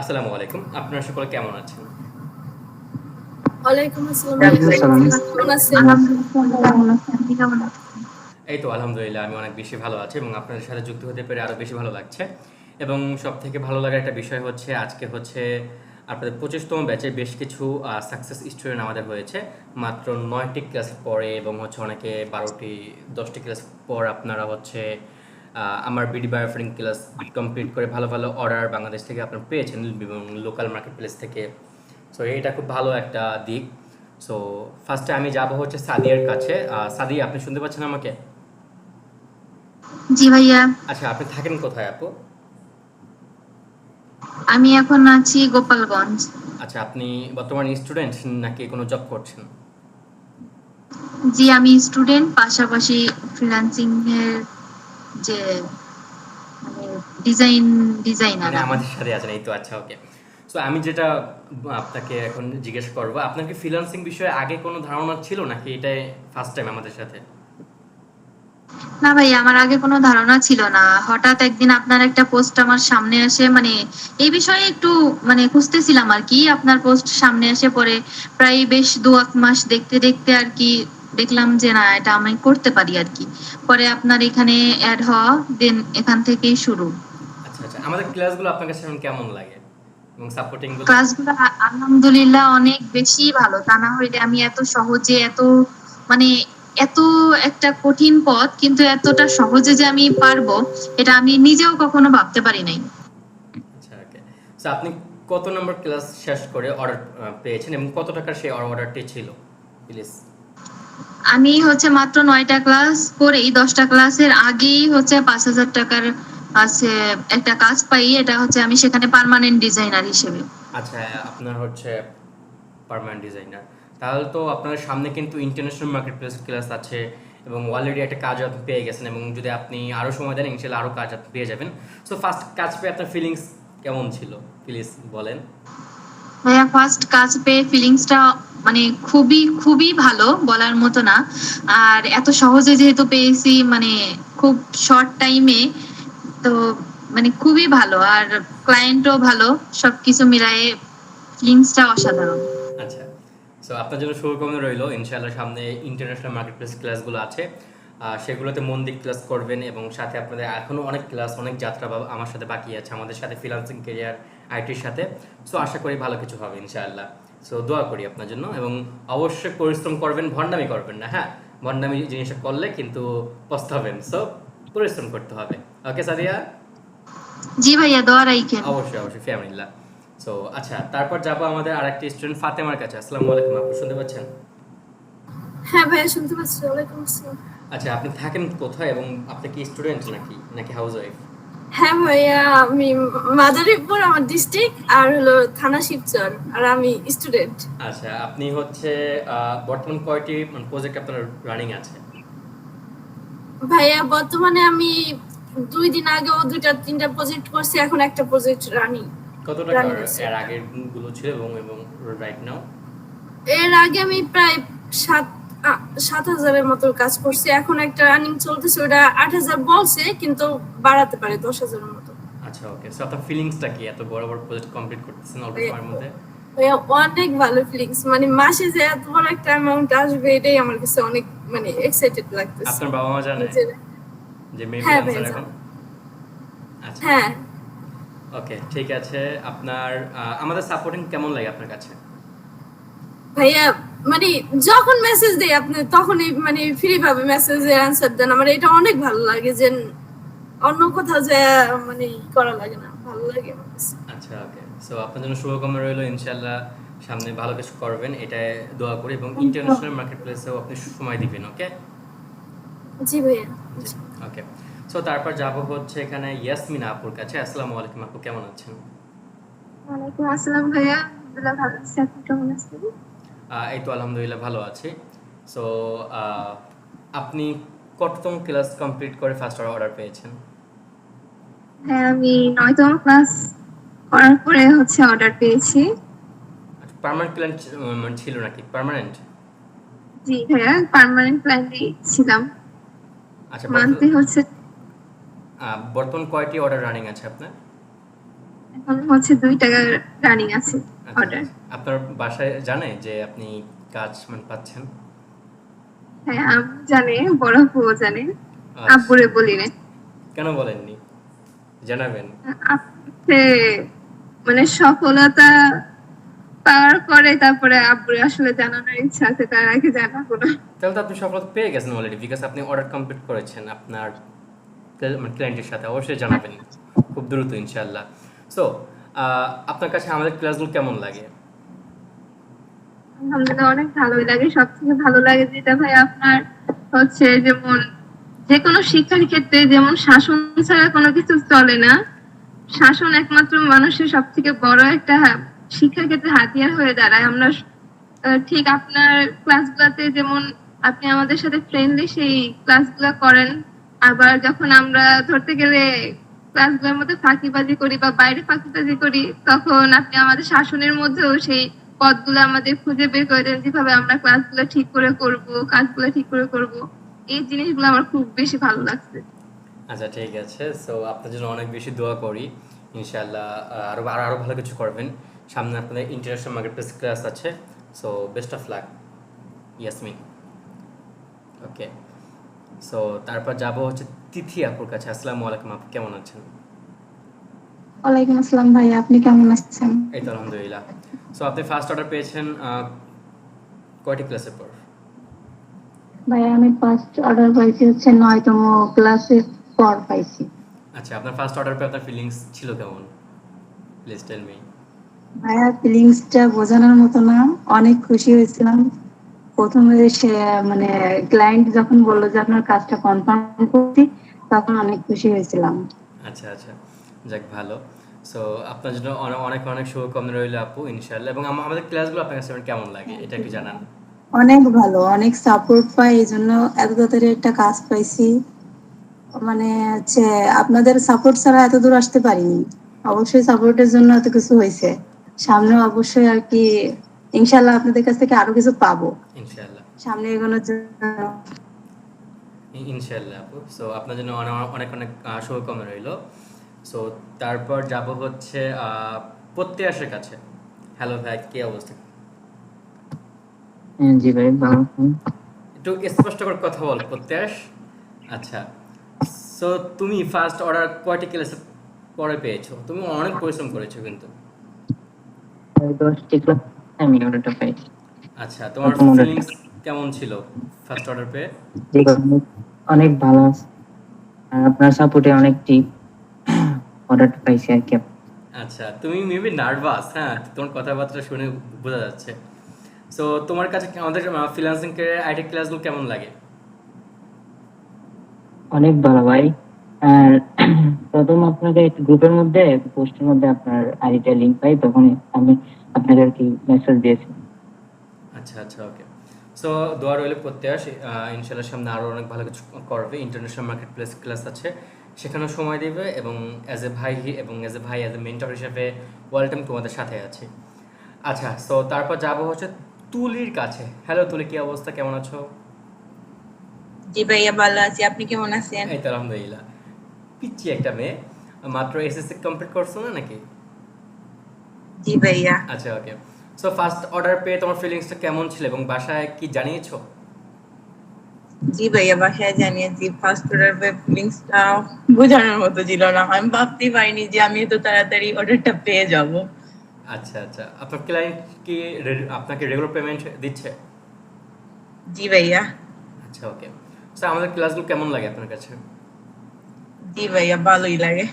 আসসালামু আলাইকুম। আপনারা সকলে কেমন আছেন? ওয়ালাইকুম আসসালাম। এই তো আলহামদুলিল্লাহ আমি অনেক বেশি ভালো আছি এবং আপনাদের সাথে যুক্ত হতে পেরে আরও বেশি ভালো লাগছে। এবং সব থেকে ভালো লাগার একটা বিষয় হচ্ছে আজকে হচ্ছে আপনাদের পঁচিশতম ব্যাচে বেশ কিছু সাকসেস স্টুডেন্ট আমাদের হয়েছে। মাত্র নয়টি ক্লাস পরে এবং হচ্ছে অনেকে বারোটি দশটি ক্লাস পর আপনারা হচ্ছে আমার বিডি বায়োফ্রিং ক্লাস কমপ্লিট করে ভালো ভালো অর্ডার বাংলাদেশ থেকে আপনারা পেয়েছেন এবং লোকাল মার্কেট প্লেস থেকে। সো এটা খুব ভালো একটা দিক। সো ফার্স্টে আমি যাব হচ্ছে সাদিয়ার কাছে। সাদিয়া আপনি শুনতে পাচ্ছেন আমাকে? জি ভাইয়া। আচ্ছা আপনি থাকেন কোথায় আপু? আমি এখন আছি গোপালগঞ্জ। আচ্ছা আপনি বর্তমানে স্টুডেন্ট নাকি কোনো জব করছেন? জি আমি স্টুডেন্ট পাশাপাশি ফ্রিল্যান্সিং এর যে মানে ডিজাইন ডিজাইনার মানে আমাদের সাথে আছেন এই তো আচ্ছা ওকে সো আমি যেটা আপনাকে এখন জিজ্ঞেস করব আপনার কি ফ্রিল্যান্সিং বিষয়ে আগে কোনো ধারণা ছিল নাকি এটাই ফার্স্ট টাইম আমাদের সাথে? না ভাই আমার আগে কোনো ধারণা ছিল না। হঠাৎ একদিন আপনার একটা পোস্ট আমার সামনে আসে মানে এই বিষয়ে একটু মানে খুঁজতেছিলাম আর কি। আপনার পোস্ট সামনে আসে পরে প্রায় বেশ দু এক মাস দেখতে দেখতে আর কি দেখলাম যে না এটা আমি করতে পারি আর কি। পরে আপনার এখানে অ্যাড হওয়া দেন এখান থেকেই শুরু। আচ্ছা আচ্ছা। আমাদের ক্লাসগুলো আপনার কাছে কেমন লাগে? এবং সাপোর্টিং ক্লাসগুলো আলহামদুলিল্লাহ অনেক বেশি ভালো। তা না হইলে আমি এত সহজে এত মানে এত একটা কঠিন পথ কিন্তু এতটা সহজে যে আমি পারব এটা আমি নিজেও কখনো ভাবতে পারি নাই। আচ্ছা ওকে। সো আপনি কত নম্বর ক্লাস শেষ করে অর্ডার পেয়েছেন এবং কত টাকার সেই অর্ডারটি ছিল? প্লিজ আমি হচ্ছে মাত্র নয়টা ক্লাস করেই, দশটা ক্লাসের আগেই হচ্ছে পাঁচ হাজার টাকার আছে একটা কাজ পাই, এটা হচ্ছে আমি সেখানে পার্মানেন্ট ডিজাইনার হিসেবে। আচ্ছা আপনার হচ্ছে পার্মানেন্ট ডিজাইনার তাহলে তো আপনার সামনে কিন্তু ইন্টারন্যাশনাল মার্কেট প্লেস ক্লাস আছে এবং অলরেডি একটা কাজ আপনি পেয়ে গেছেন এবং যদি আপনি আরও সময় দেন, ইনশাল্লাহ আরও কাজ আপনি পেয়ে যাবেন। সো ফার্স্ট কাজ পেয়ে আপনার ফিলিংস কেমন ছিল? প্লিজ বলেন। ভাইয়া ফার্স্ট কাজ পেয়ে ফিলিংসটা মানে খুবই খুবই ভালো বলার মতো না। আর এত সহজে যেহেতু পেয়েছি মানে খুব শর্ট টাইমে তো মানে খুবই ভালো। আর ক্লায়েন্টও ভালো, সবকিছু মিলায়ে ফিলিংসটা অসাধারণ। আচ্ছা সো আপনার জন্য শুভকামনা রইল। ইনশাআল্লাহ সামনে ইন্টারন্যাশনাল মার্কেট প্লেস ক্লাসগুলো আছে। সেগুলোতে মন দিয়ে ক্লাস করবেন এবং সাথে আপনাদের এখনও অনেক ক্লাস অনেক যাত্রা বা- আমার সাথে বাকি আছে আমাদের সাথে ফ্রিলান্সিং কেরিয়ার আইটির সাথে। সো আশা করি ভালো কিছু হবে ইনশাআল্লাহ। সো দোয়া করি আপনার জন্য এবং অবশ্যই পরিশ্রম করবেন ভণ্ডামি করবেন না হ্যাঁ? ভণ্ডামি জিনিসটা করলে কিন্তু পস্তাবেন। সো পরিশ্রম করতে হবে। ওকে সাদিয়া? জি ভাইয়া দোয়া রাইখেন। অবশ্যই অবশ্যই ফ্যামিলিল্লাহ সো আচ্ছা তারপর যাব আমাদের আরেকটি স্টুডেন্ট ফাতেমার কাছে। আসসালামু আলাইকুম আপু শুনতে পাচ্ছেন? হ্যাঁ ভাইয়া শুনতে পাচ্ছি। ওয়ালাইকুম আসসালাম। আচ্ছা আপনি থাকেন কোথায় এবং আপনি কি স্টুডেন্ট নাকি নাকি হাউস ওয়াইফ হ্যাঁ ভাইয়া আমি মাদারীপুর আমার ডিস্ট্রিক্ট আর হলো থানা শিবচর আর আমি স্টুডেন্ট আচ্ছা আপনি হচ্ছে বর্তমান কয়টি প্রজেক্ট আপনার রানিং আছে? ভাইয়া বর্তমানে আমি দুই দিন আগেও দুইটা তিনটা প্রজেক্ট করছি এখন একটা প্রজেক্ট রানিং কত টাকা এর আগেরগুলো ছিল এবং এবং রাইট নাও এর আগে আমি প্রায় সাত সাত হাজারের মতো কাজ করছি। এখন একটা রানিং চলতেছে ওটা আট হাজার বলছে কিন্তু বাড়াতে পারে দশ হাজারের মতো। আচ্ছা ওকে সো আপনার ফিলিংসটা কি? এত বড় বড় প্রজেক্ট কমপ্লিট করতেছেন অল্প সময়ের মধ্যে? অনেক ভালো ফিলিংস মানে মাসে যে এত বড় একটা অ্যামাউন্ট আসবে এটাই আমার কাছে অনেক মানে এক্সাইটেড লাগতেছে। আপনার বাবা মা জানে যে মেবি হ্যাঁ, এখন? আচ্ছা। হ্যাঁ। ওকে ঠিক আছে। আপনার আমাদের সাপোর্টিং কেমন লাগে আপনার কাছে? ভাইয়া মানে যখন মেসেজ দেয় আপনি তখনই মানে ফ্রি ভাবে মেসেজের অ্যান্সার দেন। আমার এটা অনেক ভালো লাগে যে অন্য কোথাও যে মানে করা লাগে না ভালো লাগে আচ্ছা ওকে সো আপনার জন্য শুভকামনা রইল ইনশাআল্লাহ সামনে ভালো কিছু করবেন এটা দোয়া করি এবং ইন্টারন্যাশনাল মার্কেট প্লেসেও আপনি সময় দিবেন ওকে জি ভাইয়া। ওকে সো তারপর যাব হচ্ছে এখানে ইয়াসমিনা আপুর কাছে। আসসালামু আলাইকুম আপু কেমন আছেন? ওয়ালাইকুম আসসালাম ভাইয়া। আলহামদুলিল্লাহ ভালো আছি। আপনি কেমন আছেন? এই তো আলহামদুলিল্লাহ ভালো আছি। সো আপনি কততম ক্লাস কমপ্লিট করে ফার্স্ট অর্ডার পেয়েছেন? হ্যাঁ আমি নয়তম ক্লাস করার পরে হচ্ছে অর্ডার পেয়েছি। পার্মানেন্ট প্ল্যান মানে ছিল নাকি? পার্মানেন্ট জি ভাইয়া পার্মানেন্ট প্ল্যানে ছিলাম। আচ্ছা মান্থলি হচ্ছে বর্তমান কয়টি অর্ডার রানিং আছে আপনার? এখন হচ্ছে দুই টাকা রানিং আছে। আচ্ছা, অর্ডার আপনার বাসায় জানে যে আপনি কাজ মানে পাচ্ছেন? হ্যাঁ জানে বড় আপুও জানে আচ্ছা, আব্বুরে বলি না কেন বলেননি? জানাবেন। আপনি মানে সফলতা পাওয়ার পরে তারপরে আব্বুরে আসলে জানানোর ইচ্ছা আছে তার আগে জানাব না। তাহলে তো আপনি সফলতা পেয়ে গেছেন অলরেডি বিকজ আপনি অর্ডার কমপ্লিট করেছেন আপনার ক্লায়েন্টের সাথে অবশ্যই জানাবেন। খুব দ্রুত ইনশাল্লাহ সো আপনার কাছে আমাদের ক্লাসগুলো কেমন লাগে? আলহামদুলিল্লাহ অনেক ভালোই লাগে। সব থেকে ভালো লাগে যেটা ভাই আপনার হচ্ছে যেমন যে কোনো শিক্ষার ক্ষেত্রে যেমন শাসন ছাড়া কোনো কিছু চলে না। শাসন একমাত্র মানুষের সব থেকে বড় একটা শিক্ষার ক্ষেত্রে হাতিয়ার হয়ে দাঁড়ায়। আমরা ঠিক আপনার ক্লাসগুলোতে যেমন আপনি আমাদের সাথে ফ্রেন্ডলি সেই ক্লাসগুলো করেন। আবার যখন আমরা ধরতে গেলে ক্লাসগুলোর মধ্যে ফাঁকিবাজি করি বা বাইরে ফাঁকিবাজি করি, তখন আপনি আমাদের শাসনের মধ্যেও সেই পথগুলো আমাদের খুঁজে বের করে দেন যেভাবে আমরা ক্লাসগুলো ঠিক করে করব, কাজগুলো ঠিক করে করব। এই জিনিসগুলো আমার খুব বেশি ভালো লাগছে। আচ্ছা ঠিক আছে। সো আপনার জন্য অনেক বেশি দোয়া করি। ইনশাআল্লাহ আরও আরও আরও ভালো কিছু করবেন। সামনে আপনাদের ইন্টারন্যাশনাল মার্কেট প্লেস ক্লাস আছে। So best of luck Yasmin okay so তারপর যাব হচ্ছে তিথি আপুর কাছে। আসসালামু আলাইকুম আপু কেমন আছেন? ওয়ালাইকুম আসসালাম ভাই আপনি কেমন আছেন? এই তো আলহামদুলিল্লাহ। সো আপনি ফার্স্ট অর্ডার পেয়েছেন কয়টি ক্লাসের পর? ভাই আমি ফার্স্ট অর্ডার পাইছি হচ্ছে নয়তম ক্লাসের পর পাইছি। আচ্ছা আপনার ফার্স্ট অর্ডার পেয়ে আপনার ফিলিংস ছিল কেমন? প্লিজ টেল মি ভাইয়া ফিলিংসটা বোঝানোর মতো না অনেক খুশি হয়েছিলাম। প্রথমে সে মানে ক্লায়েন্ট যখন বলল যে আপনার কাজটা কনফার্ম করছি তখন অনেক খুশি হয়েছিলাম। আচ্ছা আচ্ছা। যাক ভালো। সো আপনার জন্য অনেক অনেক শুভকামনা রইল আপু ইনশাআল্লাহ। এবং আমাদের ক্লাসগুলো আপনার কাছে কেমন লাগে? এটা একটু জানান। অনেক ভালো অনেক সাপোর্ট পাই এই জন্য এত তাড়াতাড়ি একটা কাজ পাইছি। মানে হচ্ছে আপনাদের সাপোর্ট ছাড়া এত দূর আসতে পারিনি। অবশ্যই সাপোর্টের জন্য এত কিছু হয়েছে সামনে অবশ্যই আর কি ইনশাল্লাহ আপনাদের কাছ থেকে আরও কিছু পাবো। ইনশাআল্লাহ। সামনে এগোনোর জন্য। ই- ইনশাআল্লাহ আপু। সো আপনার জন্য অনেক অনেক শুভকামনা রইল। সো তারপর যাব হচ্ছে প্রত্যাশের কাছে। হ্যালো ভাই কি অবস্থা? জি ভাই ভালো একটু স্পষ্ট করে কথা বল প্রত্যাশ। আচ্ছা। সো তুমি ফার্স্ট অর্ডার কয়টি ক্লাসে পরে পেয়েছ? তুমি অনেক পরিশ্রম করেছ কিন্তু। ওই দশটি ক্লাস আমি অর্ডারটা পাইছি। আচ্ছা তোমার ফিলিংস কেমন ছিল ফার্স্ট অর্ডার পেয়ে? অনেক- অনেক ভালো আর আপনার সাপোর্টে অনেকটি অর্ডারটা পাইছি আর কি আচ্ছা তুমি মেবি নার্ভাস হ্যাঁ? তোমার কথাবার্তা শুনে বোঝা যাচ্ছে। সো তোমার কাছে আমাদের ফ্রিল্যান্সিং এর আইটি ক্লাসগুলো কেমন লাগে? অনেক ভালো ভাই। প্রথম আপনাকে গ্রুপের মধ্যে পোস্টের মধ্যে আপনার আইডিটা লিংক পাই তখন আমি আপনাকে আর কি মেসেজ দিয়েছি। আচ্ছা আচ্ছা ওকে সো দোয়া রইলে প্রত্যাশ। আহ, ইনশাল্লাহ সামনে আরও অনেক ভালো কিছু করবে। ইন্টারন্যাশনাল মার্কেট প্লেস ক্লাস আছে। সেখানেও সময় দেবে এবং অ্যাজ এ ভাই এবং অ্যাজ এ ভাই অ্যাজ এ মেন্টর হিসেবে ওয়াল টাইম তোমাদের সাথে আছে। আচ্ছা সো তারপর যাব হচ্ছে তুলির কাছে। হ্যালো তুলি কি অবস্থা? কেমন আছো? জি ভাইয়া ভালো আছি। আপনি কেমন আছেন? এই তো আলহামদুলিল্লাহ। পিচ্ছি একটা মেয়ে মাত্র এসএসসি কমপ্লিট করছ না নাকি? জি ভাইয়া। আচ্ছা ওকে সো ফার্স্ট অর্ডার পেয়ে তোমার ফিলিংসটা কেমন ছিল এবং বাসায় কি জানিয়েছো? জি ভাইয়া বাসায় জানিয়েছি। ফার্স্ট অর্ডার ফিলিংসটা বোঝানোর মতো ছিল না। আমি ভাবতেই পারিনি যে আমি এত তাড়াতাড়ি অর্ডারটা পেয়ে যাব। আচ্ছা আচ্ছা। আপনার ক্লায়েন্ট কি আপনাকে রেগুলার পেমেন্ট দিচ্ছে? জি ভাইয়া। আচ্ছা ওকে স্যার আমাদের ক্লাসগুলো কেমন লাগে আপনার কাছে? জি ভাইয়া ভালোই লাগে।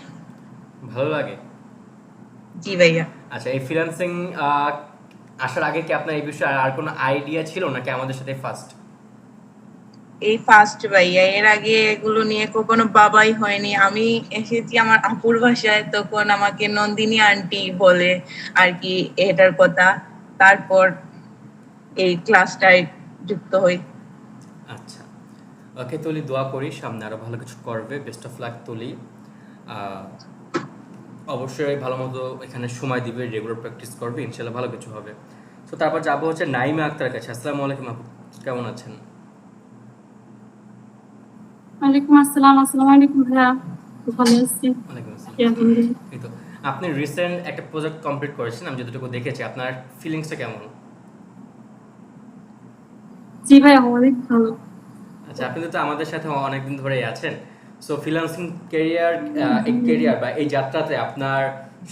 ভালো লাগে? জি ভাইয়া। আচ্ছা এই ফ্রিল্যান্সিং আসার আগে কি আপনার এই বিষয়ে আর কোনো আইডিয়া ছিল নাকি আমাদের সাথে ফার্স্ট এই ফার্স্ট ভাইয়া এর আগে এগুলো নিয়ে কখনো বাবাই হয়নি। আমি এসেছি আমার আপুর ভাষায় তখন আমাকে নন্দিনী আন্টি বলে আর কি এটার কথা। তারপর এই ক্লাসটায় যুক্ত হই। আচ্ছা। ওকে তুলি দোয়া করি সামনে আরও ভালো কিছু করবে বেস্ট অফ লাক তুলি। অবশ্যই ভালো মতো এখানে সময় দিবে রেগুলার প্র্যাকটিস করবে ইনশাল্লাহ ভালো কিছু হবে। তো তারপর যাব হচ্ছে নাইমা আক্তার কাছে। আসসালামু আলাইকুম আপু কেমন আছেন? ওয়ালাইকুম আসসালাম আসসালামু আলাইকুম ভাইয়া। ভালো আছি। ওয়ালাইকুম আসসালাম। আপনি রিসেন্ট একটা প্রজেক্ট কমপ্লিট করেছেন আমি যতটুকু দেখেছি আপনার ফিলিংসটা কেমন? জি ভাই অনেক ভালো। আচ্ছা আপনি তো আমাদের সাথে অনেকদিন ধরেই আছেন। সো ফ্রিল্যান্সিং ক্যারিয়ার এই ক্যারিয়ার বা এই যাত্রাতে আপনার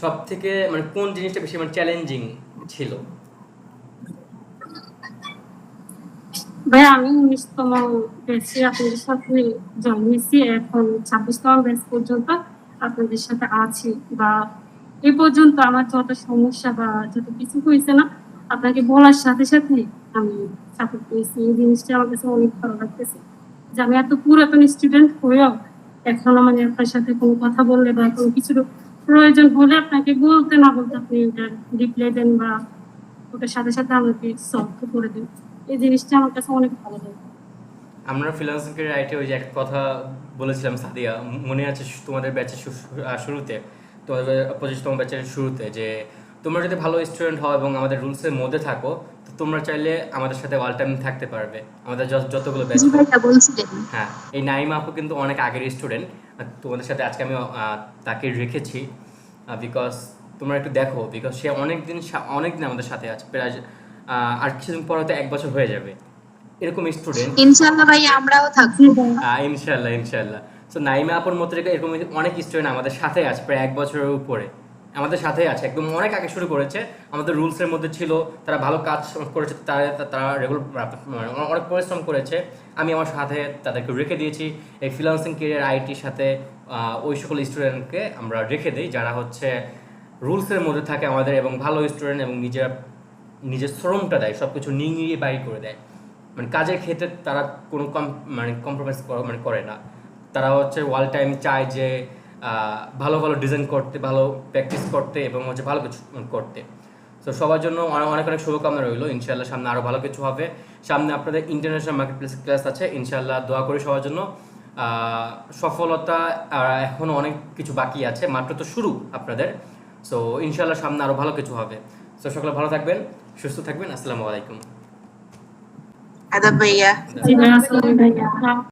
সব থেকে মানে কোন জিনিসটা বেশি মানে চ্যালেঞ্জিং ছিল? ভাই আমি উনিশতম ব্যাচে আপনাদের সাথে জয়েন হয়েছি এখন ছাব্বিশতম ব্যাচ পর্যন্ত আপনাদের সাথে আছি বা এই পর্যন্ত আমার যত সমস্যা বা যত কিছু হয়েছে না, আপনাকে বলার সাথে সাথে আমি সাপোর্ট পেয়েছি। এই জিনিসটা আমার কাছে অনেক ভালো লাগতেছে। যে আমি এত পুরাতন স্টুডেন্ট হয়েও এখনও মানে আপনার সাথে কোনো কথা বললে বা কোনো কিছু প্রয়োজন হলে আপনাকে বলতে না বলতে আপনি ওটার রিপ্লাই দেন বা ওটার সাথে সাথে আমাকে সলভ করে দেন। এই জিনিসটা আমার কাছে অনেক ভালো লাগে। আমরা ফ্রিল্যান্সিং রাইটে ওই যে একটা কথা বলেছিলাম, সাদিয়া, মনে আছে তোমাদের ব্যাচের শুরুতে? তোমাদের পঁচিশতম ব্যাচের শুরুতে যে তোমরা যদি ভালো স্টুডেন্ট হও এবং আমাদের রুলসের মধ্যে থাকো তোমরা চাইলে আমাদের সাথে অল টাইম থাকতে পারবে। আমাদের যতগুলো ব্যাচ হ্যাঁ এই নাইমা আপু কিন্তু অনেক আগের স্টুডেন্ট তোমাদের সাথে আজকে আমি তাকে রেখেছি বিকজ তোমরা একটু দেখো বিকজ সে অনেক দিন অনেক দিন আমাদের সাথে আছে প্রায় আর কিছুদিন পর হয়তো এক বছর হয়ে যাবে। এরকম স্টুডেন্ট ইনশাল্লাহ ভাইয়া আমরাও থাকব। ইনশাল্লাহ ইনশাল্লাহ সো নাইমা আপুর মতো এরকম অনেক স্টুডেন্ট আমাদের সাথে আছে প্রায় এক বছরের উপরে। আমাদের সাথে আছে। একদম অনেক আগে শুরু করেছে। আমাদের রুলসের মধ্যে ছিল, তারা ভালো কাজ করেছে, তারা তারা রেগুলার অনেক পরিশ্রম করেছে। আমি আমার সাথে তাদেরকে রেখে দিয়েছি। এই ফ্রিলান্সিং কেরিয়ার আইটির সাথে ওই সকল স্টুডেন্টকে আমরা রেখে দিই, যারা হচ্ছে রুলসের মধ্যে থাকে আমাদের এবং ভালো স্টুডেন্ট এবং নিজের নিজের শ্রমটা দেয় সব কিছু নিয়ে বাইর করে দেয়। মানে কাজের ক্ষেত্রে তারা কোনো কম মানে কম্প্রোমাইজ মানে করে না। তারা হচ্ছে ওয়াল টাইম চায় যে ভালো ভালো ডিজাইন করতে ভালো প্র্যাকটিস করতে এবং হচ্ছে ভালো কিছু করতে। তো সবার জন্য অনেক অনেক অনেক শুভকামনা রইল। ইনশাল্লাহ সামনে আরও ভালো কিছু হবে। সামনে আপনাদের ইন্টারন্যাশনাল মার্কেট প্লেস ক্লাস আছে। ইনশাল্লাহ দোয়া করি সবার জন্য। আহ, সফলতা এখনও অনেক কিছু বাকি আছে মাত্র তো শুরু আপনাদের। সো ইনশাল্লাহ সামনে আরও ভালো কিছু হবে। সো সকলে ভালো থাকবেন সুস্থ থাকবেন। আসসালামু আলাইকুম। আদাব ভাইয়া।